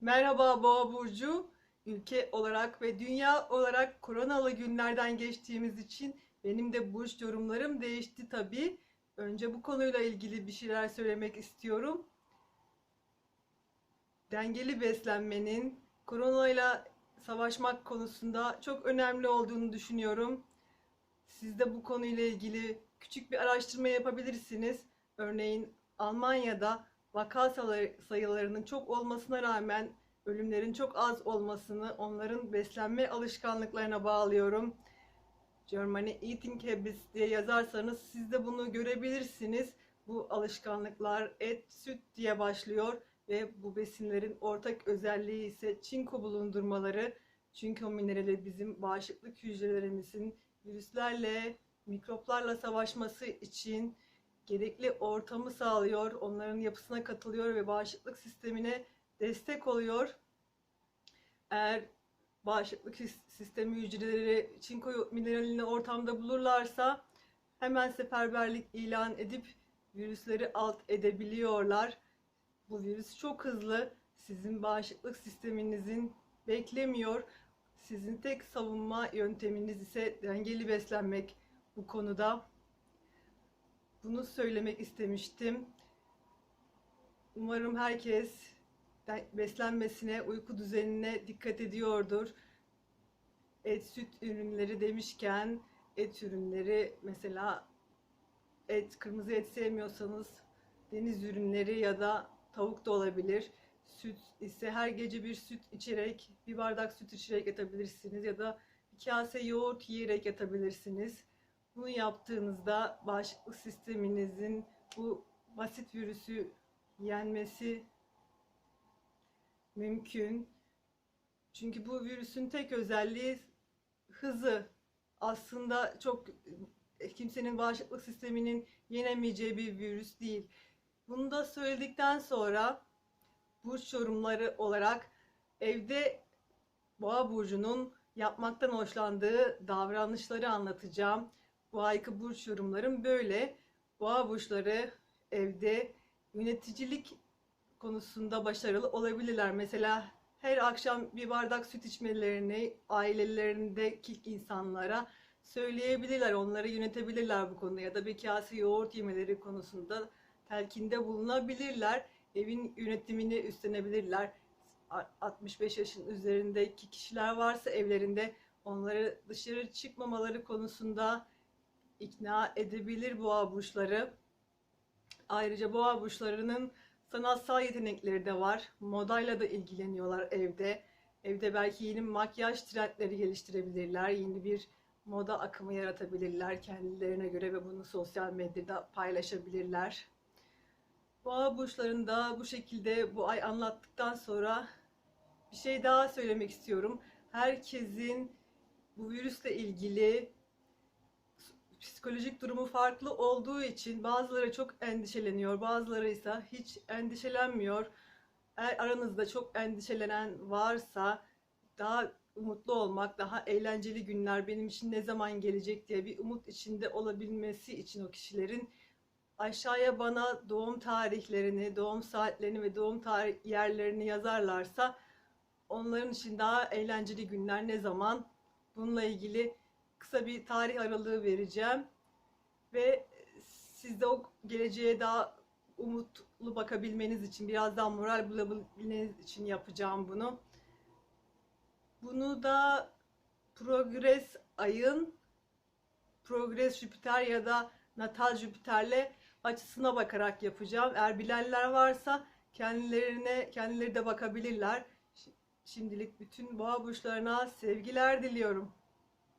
Merhaba Boğa Burcu. Ülke olarak ve dünya olarak koronalı günlerden geçtiğimiz için benim de burç yorumlarım değişti tabii. Önce bu konuyla ilgili bir şeyler söylemek istiyorum. Dengeli beslenmenin koronayla savaşmak konusunda çok önemli olduğunu düşünüyorum. Siz de bu konuyla ilgili küçük bir araştırma yapabilirsiniz. Örneğin Almanya'da vaka sayı- sayılarının çok olmasına rağmen ölümlerin çok az olmasını onların beslenme alışkanlıklarına bağlıyorum. Germany Eating Habits diye yazarsanız siz de bunu görebilirsiniz. Bu alışkanlıklar et, süt diye başlıyor ve bu besinlerin ortak özelliği ise çinko bulundurmaları. Çinko minerali bizim bağışıklık hücrelerimizin virüslerle, mikroplarla savaşması için gerekli ortamı sağlıyor, onların yapısına katılıyor ve bağışıklık sistemine destek oluyor. Eğer bağışıklık sis- sistemi hücreleri çinko mineralini ortamda bulurlarsa hemen seferberlik ilan edip virüsleri alt edebiliyorlar. Bu virüs çok hızlı. Sizin bağışıklık sisteminizin beklemiyor. Sizin tek savunma yönteminiz ise dengeli beslenmek bu konuda. Bunu söylemek istemiştim. Umarım herkes beslenmesine, uyku düzenine dikkat ediyordur. Et, süt ürünleri demişken et ürünleri mesela et, kırmızı et sevmiyorsanız deniz ürünleri ya da tavuk da olabilir. Süt ise her gece bir süt içerek, bir bardak süt içerek yatabilirsiniz ya da bir kase yoğurt yiyerek yatabilirsiniz. Bunu yaptığınızda bağışıklık sisteminizin bu basit virüsü yenmesi mümkün. Çünkü bu virüsün tek özelliği hızı. Aslında çok e, kimsenin bağışıklık sisteminin yenemeyeceği bir virüs değil. Bunu da söyledikten sonra burç yorumları olarak evde Boğa burcunun yapmaktan hoşlandığı davranışları anlatacağım. Bu ayki burç yorumlarım böyle. Boğa burçları evde yöneticilik konusunda başarılı olabilirler. Mesela her akşam bir bardak süt içmelerini ailelerindeki insanlara söyleyebilirler. Onları yönetebilirler bu konuda ya da bir kase yoğurt yemeleri konusunda telkinde bulunabilirler. Evin yönetimini üstlenebilirler. A- 65 yaşın üzerindeki kişiler varsa evlerinde onları dışarı çıkmamaları konusunda ikna edebilir boğa burçları. Ayrıca boğa burçlarının sanatsal yetenekleri de var. Modayla da ilgileniyorlar evde. Evde belki yeni makyaj trendleri geliştirebilirler. Yeni bir moda akımı yaratabilirler kendilerine göre ve bunu sosyal medyada paylaşabilirler. Boğa burçlarında bu şekilde bu ay anlattıktan sonra bir şey daha söylemek istiyorum. Herkesin bu virüsle ilgili psikolojik durumu farklı olduğu için bazıları çok endişeleniyor, bazıları ise hiç endişelenmiyor. Eğer aranızda çok endişelenen varsa daha umutlu olmak, daha eğlenceli günler benim için ne zaman gelecek diye bir umut içinde olabilmesi için o kişilerin aşağıya bana doğum tarihlerini, doğum saatlerini ve doğum tarih yerlerini yazarlarsa onların için daha eğlenceli günler ne zaman bununla ilgili kısa bir tarih aralığı vereceğim ve siz de o geleceğe daha umutlu bakabilmeniz için biraz daha moral bulabilmeniz için yapacağım bunu. Bunu da Progress ayın Progress Jüpiter ya da Natal Jüpiter'le açısına bakarak yapacağım. Eğer bilenler varsa kendilerine kendileri de bakabilirler. Şimdilik bütün boğa burçlarına sevgiler diliyorum.